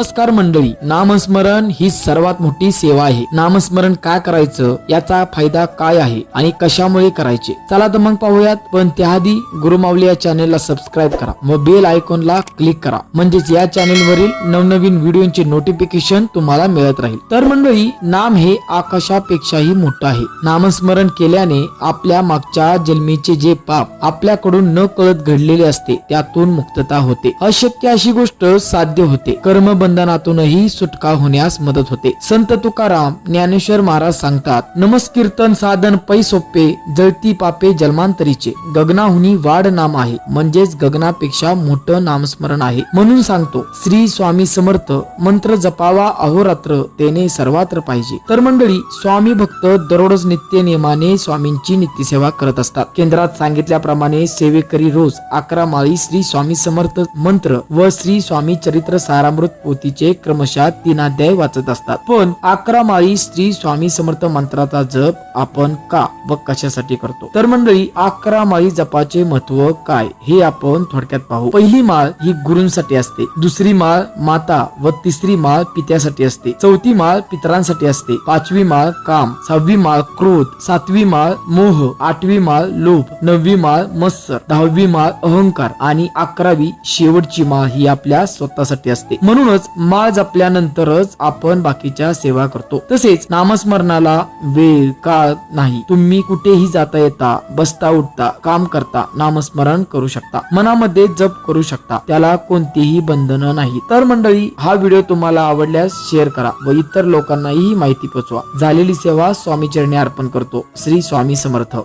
नमस्कार मंडळी नामस्मरण ही सर्वात मोठी सेवा आहे. नामस्मरण काय करायचं? याचा फायदा काय आहे आणि कशामुळे करायचे? चला तर मग पाहूयात. पण त्याआधी गुरुमावली या चॅनेलला सबस्क्राईब करा व बेल आयकॉनला क्लिक करा. म्हणजेच या चॅनेल वरील नवनवीन व्हिडिओचे नोटिफिकेशन तुम्हाला मिळत राहील. तर मंडळी नाम हे आकाशापेक्षाही मोठं आहे. नामस्मरण केल्याने आपल्या मागच्या जन्मीचे जे पाप आपल्याकडून न कळत घडलेले असते त्यातून मुक्तता होते. अशक्य अशी गोष्ट साध्य होते. बंधनातूनही सुटका होण्यास मदत होते. संत तुकाराम ज्ञानेश्वर महाराज सांगतात नमस्कीर्तन साधन पै सोपे जळती पापे जन्मांतरीचे. गगनाहुनी वाढ नाम आहे म्हणजेच गगनापेक्षा मोठं नामस्मरण आहे. म्हणून सांगतो श्री स्वामी समर्थ मंत्र जपावा अहोरात्र तेने सर्वात्र पाहिजे. तर मंडळी स्वामी भक्त दररोज नित्य नियमाने स्वामींची नित्यसेवा करत असतात. केंद्रात सांगितल्याप्रमाणे सेवेकरी रोज अकरा माळी श्री स्वामी समर्थ मंत्र व श्री स्वामी चरित्र सारामृत स्तुतीचे क्रमशः तीन अध्याय वाचत असतात. पण अकरा माळी श्री स्वामी समर्थ मंत्राचा जप आपण का व कशासाठी करतो? तर मंडळी अकरा माळी जपाचे महत्त्व काय हे आपण थोडक्यात पाहू. पहिली माळ ही गुरुंसाठी असते. दुसरी माळ माता व तिसरी माळ पित्यासाठी असते. चौथी माळ पितरांसाठी असते. पाचवी माळ काम. सहावी माळ क्रोध. सातवी माळ मोह. आठवी माळ लोभ. नववी माळ मत्सर. दहावी माळ अहंकार. आणि अकरावी शेवटची माळ ही आपल्या स्वतःसाठी असते. म्हणूनच माळ जपल्यानंतरच आपण बाकीच्या सेवा करतो. तसेच नामस्मरणाला वेळ काळ नाही. तुम्ही कुठेही जाता येता बसता उठता काम करता नामस्मरण करू शकता. मनामध्ये जप करू शकता. त्याला कोणतीही बंधनं नाही. तर मंडळी हा व्हिडिओ तुम्हाला आवडल्यास शेअर करा व इतर लोकांनाही माहिती पोचवा. झालेली सेवा स्वामी चरणी अर्पण करतो. श्री स्वामी समर्थ.